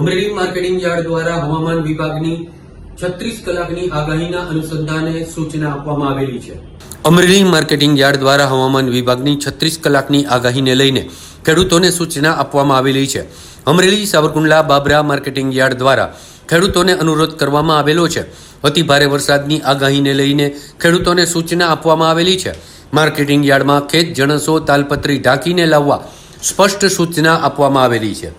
Amreli marketing yard દ્વારા હવામાન વિભાગની છત્રીસ કલાકની આગાહીના અનુસંધાને સૂચના આપવામાં આવેલી છે. અમરેલી માર્કેટિંગ યાર્ડ દ્વારા હવામાન વિભાગની છત્રીસ કલાકની આગાહીને લઈને ખેડૂતોને સૂચના આપવામાં આવેલી છે. અમરેલી, સાવરકુંડલા, બાબરા માર્કેટિંગ યાર્ડ દ્વારા ખેડૂતોને અનુરોધ કરવામાં આવેલો છે. અતિ ભારે વરસાદની આગાહીને લઈને ખેડૂતોને સૂચના આપવામાં આવેલી છે. માર્કેટિંગ યાર્ડમાં ખેત જણસો તાલપત્રી ઢાંકીને લાવવા સ્પષ્ટ સૂચના આપવામાં આવેલી છે.